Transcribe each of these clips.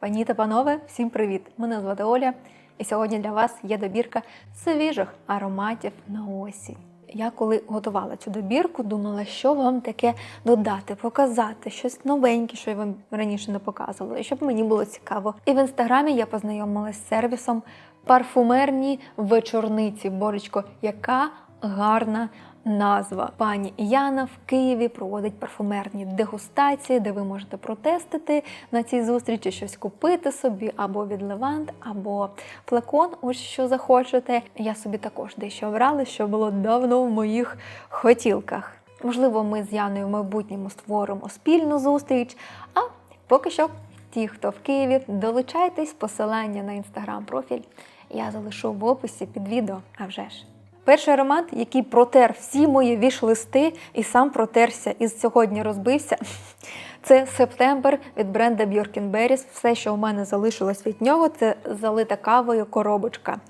Пані та панове, всім привіт! Мене звати Оля, і сьогодні для вас є добірка свіжих ароматів на осінь. Я коли готувала цю добірку, думала, що вам таке додати, показати, щось новеньке, що я вам раніше не показувала, і щоб мені було цікаво. І в інстаграмі я познайомилася з сервісом парфумерні вечорниці. Борочко, яка гарна назва. Пані Яна в Києві проводить парфумерні дегустації, де ви можете протестити на цій зустрічі щось купити собі або від Левант, або флакон, ось що захочете. Я собі також дещо обрала, що було давно в моїх хотілках. Можливо, ми з Яною в майбутньому створимо спільну зустріч. А поки що, ті, хто в Києві, долучайтесь, посилання на інстаграм-профіль я залишу в описі під відео, а вже ж. Перший аромат, який протер всі мої віш-листи і сам протерся і сьогодні розбився. Це Септембр від бренда Bjork Berries. Все, що у мене залишилось від нього, це залита кавою коробочка.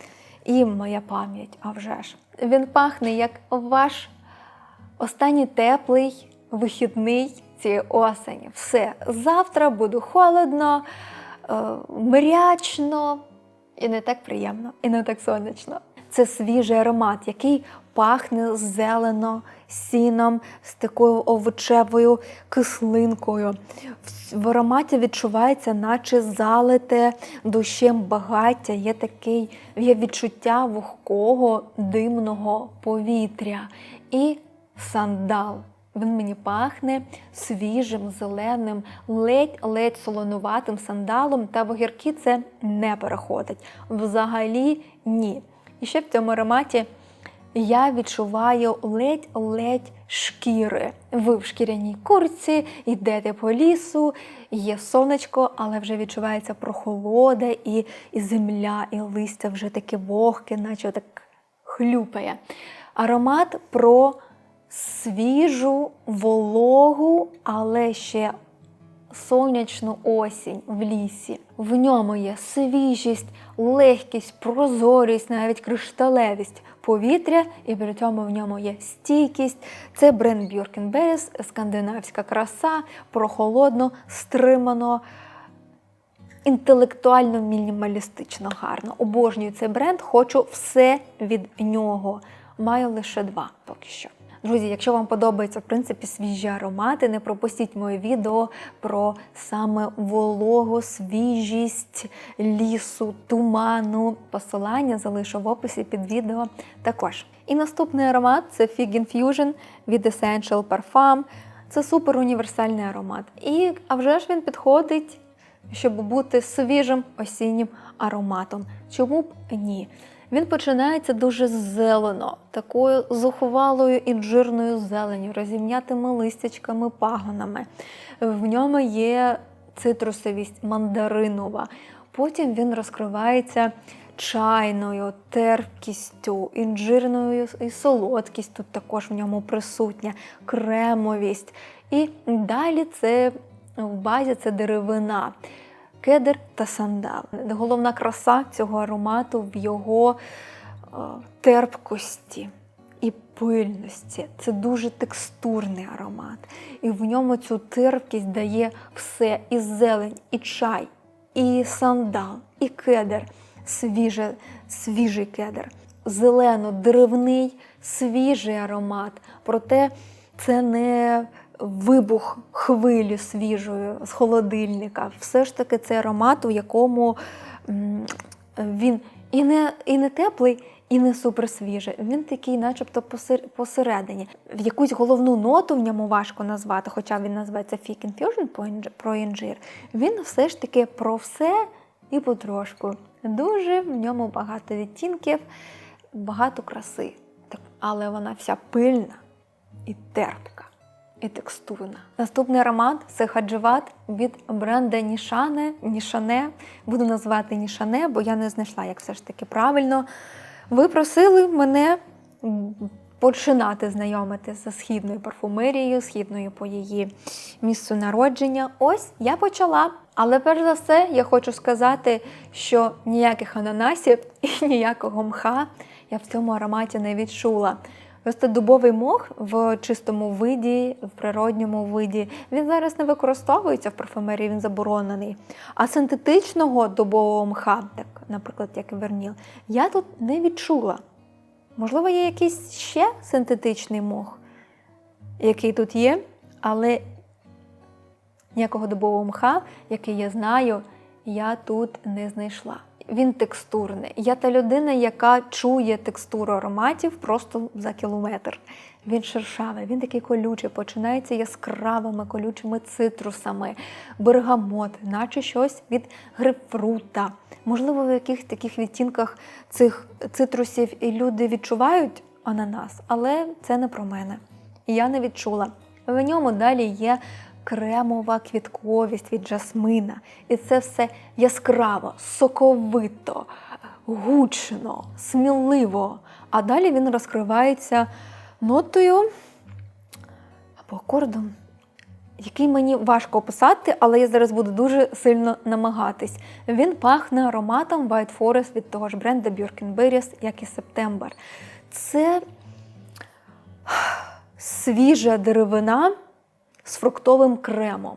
І моя пам'ять, а вже ж. Він пахне як ваш останній теплий вихідний цієї осені. Все, завтра буде холодно, е, мрячно і не так приємно, і не так сонячно. Це свіжий аромат, який пахне зелено, сіном, з такою овочевою кислинкою. В- ароматі відчувається, наче залите дощем багаття. Є такий є відчуття вогкого димного повітря. І сандал. Він мені пахне свіжим, зеленим, ледь-ледь солонуватим сандалом, та в огірки це не переходить. Взагалі ні. І ще в цьому ароматі я відчуваю ледь-ледь шкіри. Ви в шкіряній курці, йдете по лісу, є сонечко, але вже відчувається прохолода і, і земля, і листя вже таке вогке, наче так хлюпає. Аромат про свіжу, вологу, але ще сонячну осінь в лісі. В ньому є свіжість, легкість, прозорість, навіть кришталевість повітря, і при цьому в ньому є стійкість. Це бренд Berries, скандинавська краса, прохолодно, стримано. Інтелектуально мінімалістично гарно. Обожнюю цей бренд, хочу все від нього. Маю лише два поки що. Друзі, якщо вам подобаються в принципі свіжі аромати, не пропустіть моє відео про саме вологу, свіжість лісу, туману. Посилання залишу в описі під відео також. І наступний аромат це Fig Infusion від Essential Parfum. Це супер універсальний аромат. І а вже ж він підходить, щоб бути свіжим осіннім ароматом. Чому б ні? Він починається дуже зелено, такою зухвалою інжирною зеленю, розім'ятими листячками, пагонами. В ньому є цитрусовість мандаринова. Потім він розкривається чайною, терпкістю, інжирною і солодкість тут також в ньому присутня, кремовість. І далі це в базі це деревина кедр та сандал. Головна краса цього аромату в його е, терпкості і пильності. Це дуже текстурний аромат. І в ньому цю терпкість дає все: і зелень, і чай, і сандал, і кедр, свіже, свіжий кедр, зелено-деревний, свіжий аромат. Проте це не вибух хвилі свіжої з холодильника. Все ж таки це аромат, у якому він і не, і не теплий, і не суперсвіжий. Він такий, начебто, посередині. В якусь головну ноту в ньому важко назвати, хоча він називається Fig Infusion про інжир. Він все ж таки про все і потрошку. Дуже в ньому багато відтінків, багато краси. Але вона вся пильна і терпка і текстурна. Наступний аромат це хадживат від бренда Нішане. Нішане. Буду називати Нішане, бо я не знайшла, як все ж таки правильно. Ви просили мене починати знайомити з східною парфумерією, східною по її місцю народження. Ось я почала. Але перш за все, я хочу сказати, що ніяких ананасів і ніякого мха я в цьому ароматі не відчула. Просто дубовий мох в чистому виді, в природньому виді, він зараз не використовується в парфумерії, він заборонений. А синтетичного дубового мха, так, наприклад, як верніл, я тут не відчула. Можливо, є якийсь ще синтетичний мох, який тут є, але ніякого дубового мха, який я знаю, я тут не знайшла. Він текстурний. Я та людина, яка чує текстуру ароматів просто за кілометр. Він шершавий, він такий колючий, починається яскравими колючими цитрусами, бергамот, наче щось від грейпфрута. Можливо, в яких таких відтінках цих цитрусів і люди відчувають ананас, але це не про мене. Я не відчула. В ньому далі є кремова квітковість від жасмина. І це все яскраво, соковито, гучно, сміливо. А далі він розкривається нотою або акордом, який мені важко описати, але я зараз буду дуже сильно намагатись. Він пахне ароматом White Forest від того ж бренду Birkin Berries, як і September. Це свіжа деревина з фруктовим кремом.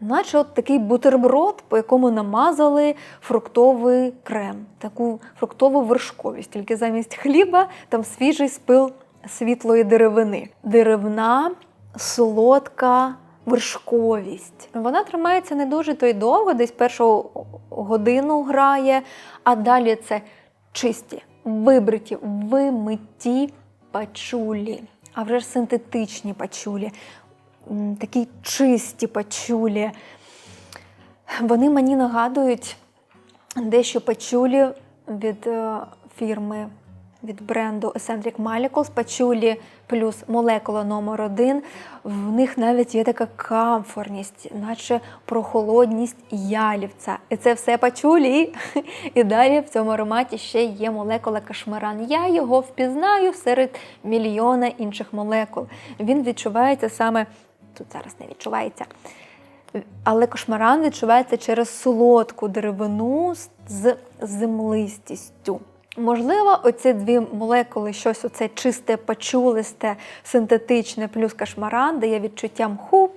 Наче от такий бутерброд, по якому намазали фруктовий крем, таку фруктову вершковість, тільки замість хліба там свіжий спил світлої деревини. Деревна, солодка вершковість. Вона тримається не дуже то й довго, десь першу годину грає, а далі це чисті, вибриті, вимиті пачулі, а вже ж синтетичні пачулі такі чисті пачулі. Вони мені нагадують дещо пачулі від е, фірми, від бренду Eccentric Molecules, пачулі плюс молекула номер один. В них навіть є така камфорність, наче прохолодність ялівця. І це все пачулі. І далі в цьому ароматі ще є молекула кашмаран. Я його впізнаю серед мільйона інших молекул. Він відчувається саме тут зараз не відчувається. Але кошмаран відчувається через солодку деревину з- землистістю. Можливо, оці дві молекули, щось оце чисте, пачулисте, синтетичне, плюс кашмаран, дає відчуття мху.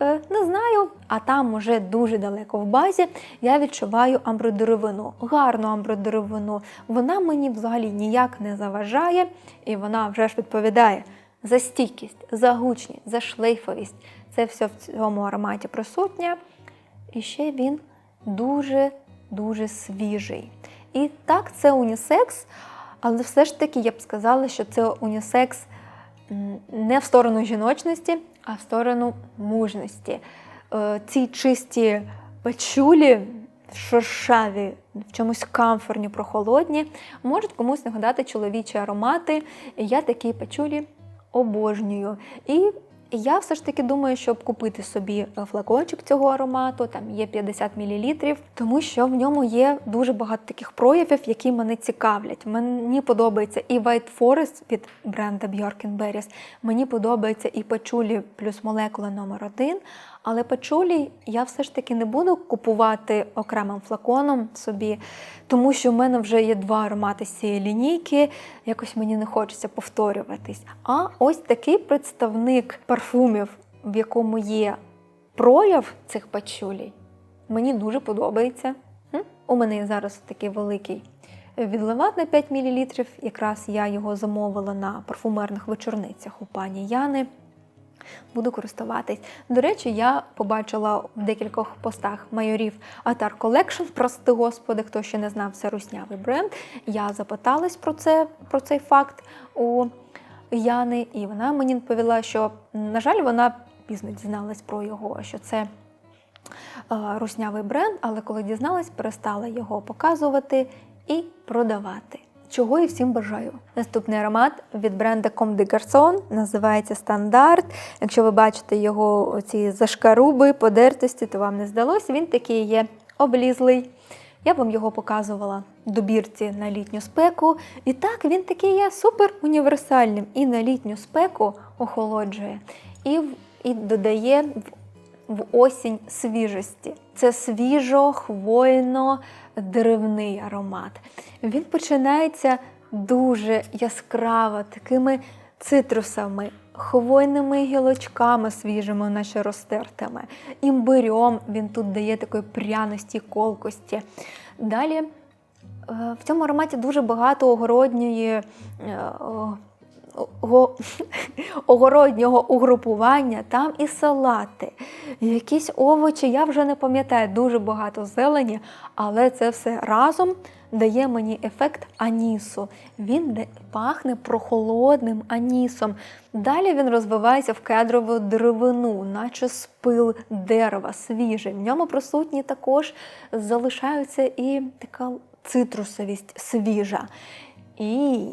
Е, не знаю, а там уже дуже далеко в базі я відчуваю амбродеревину, гарну амбродеревину. Вона мені взагалі ніяк не заважає, і вона вже ж відповідає за стійкість, за гучність, за шлейфовість. Це все в цьому ароматі присутнє. І ще він дуже-дуже свіжий. І так, це унісекс, але все ж таки я б сказала, що це унісекс не в сторону жіночності, а в сторону мужності. Е, Ці чисті пачулі, шершаві, в чомусь камфорні, прохолодні, можуть комусь нагадати чоловічі аромати. Я такі пачулі обожнюю. І я все ж таки думаю, щоб купити собі флакончик цього аромату, там є 50 мл, тому що в ньому є дуже багато таких проявів, які мене цікавлять. Мені подобається і White Forest від бренда Bjork Berries, мені подобається і пачулі плюс молекула номер 1 але пачулі я все ж таки не буду купувати окремим флаконом собі, тому що в мене вже є два аромати з цієї лінійки, якось мені не хочеться повторюватись. А ось такий представник парфумів, в якому є прояв цих пачулій, мені дуже подобається. У мене є зараз такий великий відливат на 5 мл. Якраз я його замовила на парфумерних вечорницях у пані Яни. Буду користуватись. До речі, я побачила в декількох постах майорів Атар Collection, прости господи, хто ще не знав, це руснявий бренд. Я запиталась про це, про цей факт у Яни, і вона мені відповіла, що, на жаль, вона пізно дізналась про його, що це е, руснявий бренд, але коли дізналась, перестала його показувати і продавати. Чого і всім бажаю. Наступний аромат від бренду Comme des Garçons називається Стандарт. Якщо ви бачите його ці зашкаруби, подертості, то вам не здалося. Він такий є облізлий. Я вам його показувала в добірці на літню спеку. І так, він такий є супер універсальним. І на літню спеку охолоджує, і, і додає в в осінь свіжості. Це свіжо, хвойно, деревний аромат. Він починається дуже яскраво, такими цитрусами, хвойними гілочками свіжими, наче розтертими, імбирьом він тут дає такої пряності, колкості. Далі е, в цьому ароматі дуже багато огородньої. Огороднього угрупування, там і салати, якісь овочі, я вже не пам'ятаю, дуже багато зелені, але це все разом дає мені ефект анісу. Він пахне прохолодним анісом. Далі він розвивається в кедрову деревину, наче спил дерева, свіжий. В ньому присутні також залишаються і така цитрусовість свіжа. І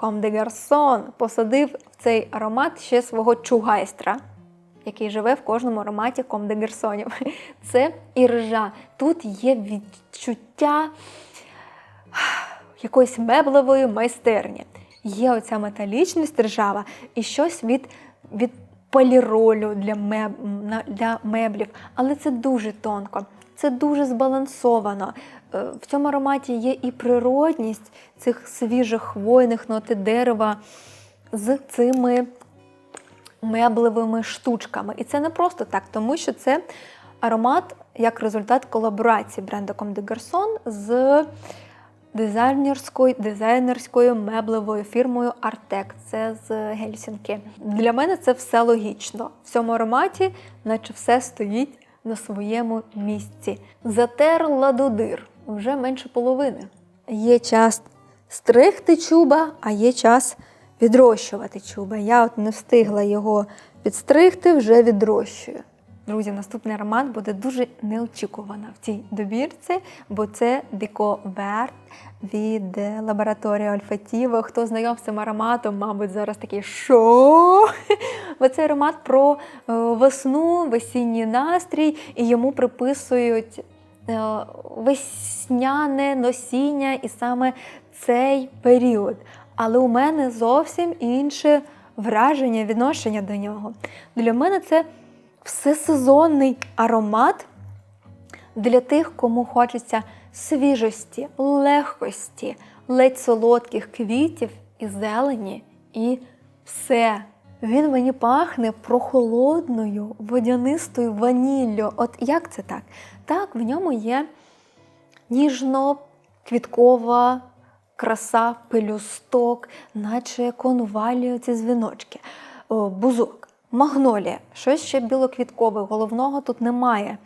Ком де Гарсон посадив в цей аромат ще свого чугайстра, який живе в кожному ароматі Ком де Герсонів. Це іржа. Тут є відчуття якоїсь меблевої майстерні. Є оця металічність ржава і щось від, від поліролю для, меб, для меблів, але це дуже тонко, це дуже збалансовано. Е, В цьому ароматі є і природність цих свіжих хвойних ноти дерева з цими меблевими штучками. І це не просто так, тому що це аромат як результат колаборації бренду Comme des Garçons з дизайнерською, дизайнерською меблевою фірмою Artek. Це з Гельсінки. Для мене це все логічно. В цьому ароматі, наче все стоїть на своєму місці. Затерла додир вже менше половини. Є час стригти чуба, а є час відрощувати чуба. Я от не встигла його підстригти, вже відрощую. Друзі, наступний аромат буде дуже неочікувано в цій добірці, бо це Деко Верт від е, лабораторії Ольфатіво. Хто знайом з цим ароматом, мабуть, зараз такий що? Бо це аромат про е, весну, весінній настрій, і йому приписують е, весняне носіння і саме цей період. Але у мене зовсім інше враження, відношення до нього. Для мене це всесезонний аромат для тих, кому хочеться свіжості, легкості, ледь солодких квітів і зелені, і все. Він мені пахне прохолодною, водянистою ваніллю. От як це так? Так, в ньому є ніжно-квіткова краса, пелюсток, наче конвалію ці дзвіночки, бузок, магнолія, щось ще білоквіткове, головного тут немає.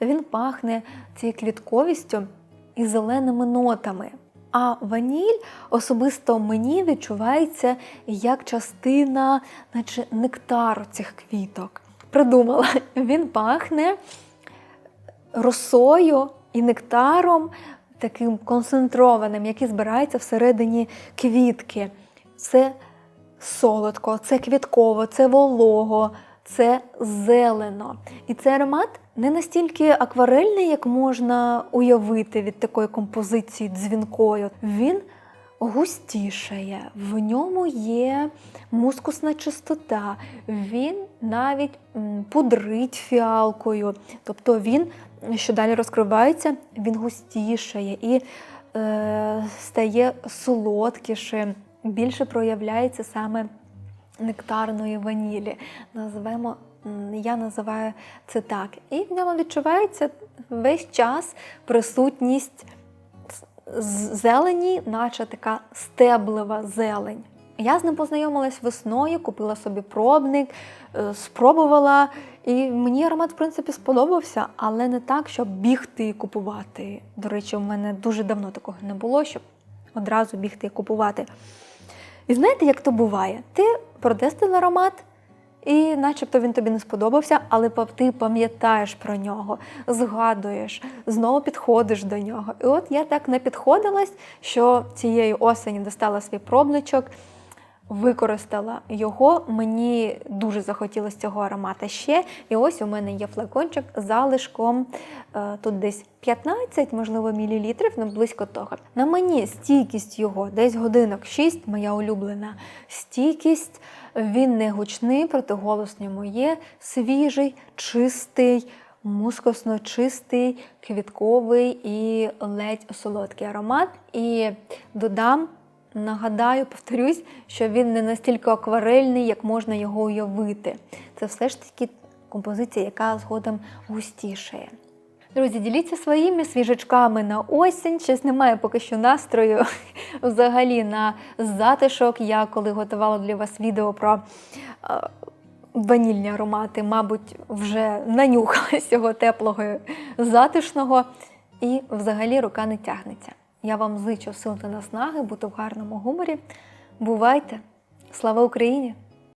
Він пахне цією квітковістю і зеленими нотами. А ваніль особисто мені відчувається як частина, наче нектару цих квіток. Придумала, він пахне росою і нектаром, таким концентрованим, який збирається всередині квітки. Це солодко, це квітково, це волого, це зелено. І цей аромат не настільки акварельний, як можна уявити від такої композиції дзвінкою. Він густішає, в ньому є мускусна чистота, він навіть пудрить фіалкою. Тобто він, що далі розкривається, він густішає і е, стає солодкішим, більше проявляється саме нектарної ванілі. Назвемо, я називаю це так. І в ньому відчувається весь час присутність зелені, наче така стеблева зелень. Я з ним познайомилась весною, купила собі пробник, е, спробувала, і мені аромат, в принципі, сподобався, але не так, щоб бігти і купувати. До речі, у мене дуже давно такого не було, щоб одразу бігти і купувати. І знаєте, як то буває? Ти протестив аромат, і начебто він тобі не сподобався, але ти пам'ятаєш про нього, згадуєш, знову підходиш до нього. І от я так не підходилась, що цієї осені достала свій пробничок, використала його. Мені дуже захотілося цього аромата ще. І ось у мене є флакончик з залишком е, тут десь 15, можливо, мілілітрів, ну близько того. На мені стійкість його десь годинок 6, моя улюблена стійкість. Він не гучний, протиголос ньому є свіжий, чистий, мускусно чистий, квітковий і ледь солодкий аромат. І додам нагадаю, повторюсь, що він не настільки акварельний, як можна його уявити. Це все ж таки композиція, яка згодом густішає. Друзі, діліться своїми свіжачками на осінь. Щось немає поки що настрою взагалі на затишок. Я коли готувала для вас відео про е, ванільні аромати, мабуть, вже нанюхалась цього теплого затишного, і взагалі рука не тягнеться. Я вам зичу сил та наснаги, бути в гарному гуморі. Бувайте! Слава Україні!